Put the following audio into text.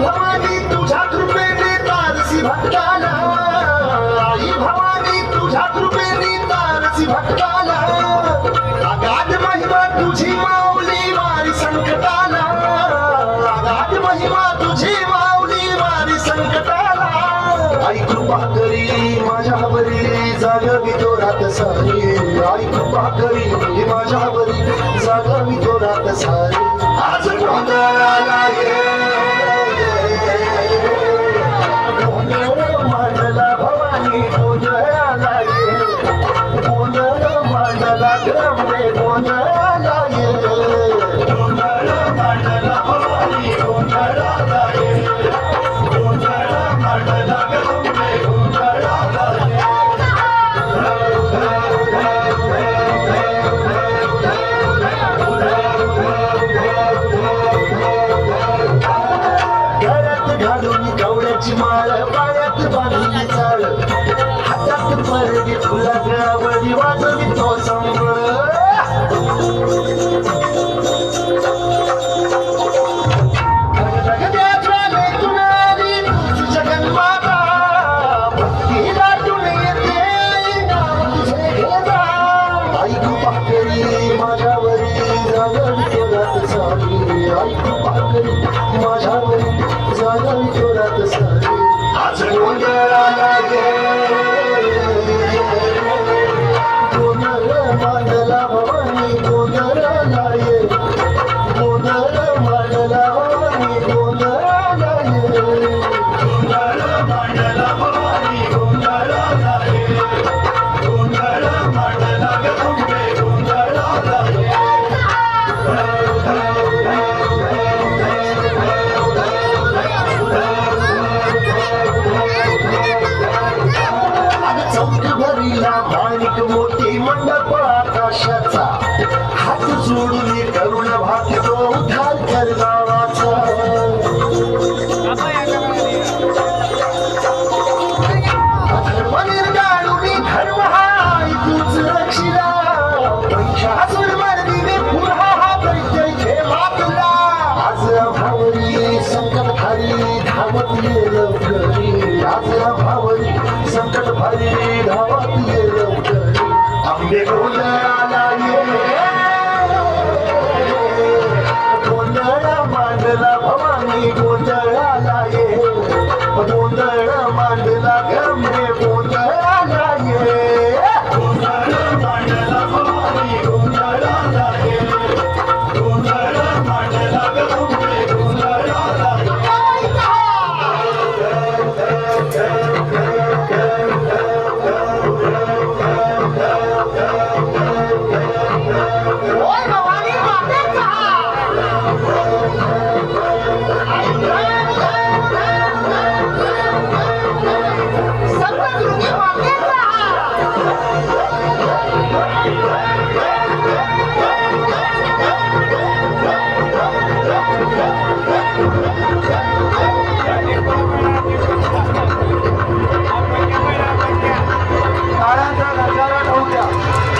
भवानी तुझ्या कृपेने तारसी भक्ताला. आई भवानी तुझ्या कृपेने तारसी भक्ताला. अगाध महिमा तुझी माऊली वारी संकटाला. अगाध महिमा तुझी माऊली वारी संकटाला. आई कृपा करी माझ्यावरी जागवी तो रात सारी. आई कृपा करी माझ्यावरी जागवी तो रात सारी. आज गोंधळाला ये भवानी आई माझ्यावरी जागवी तोरात सारी ऐकू पाकरी माझ्यावरी जागवी चौक भरीला मोठी मंडप आकाशाचा. हात जोडून करुण भागतो उद्धार कर नावाचा. धर्म निर्गाळून धर्म हाय तूच रक्षिला. मर्दीने पुन्हा हा आज भावरी संकट भारी लवकरी आज भावरी संकट भारी धावत मांडला भवानी गोंधळाला ये. गोंधळ मांडला ढगारा होऊ द्या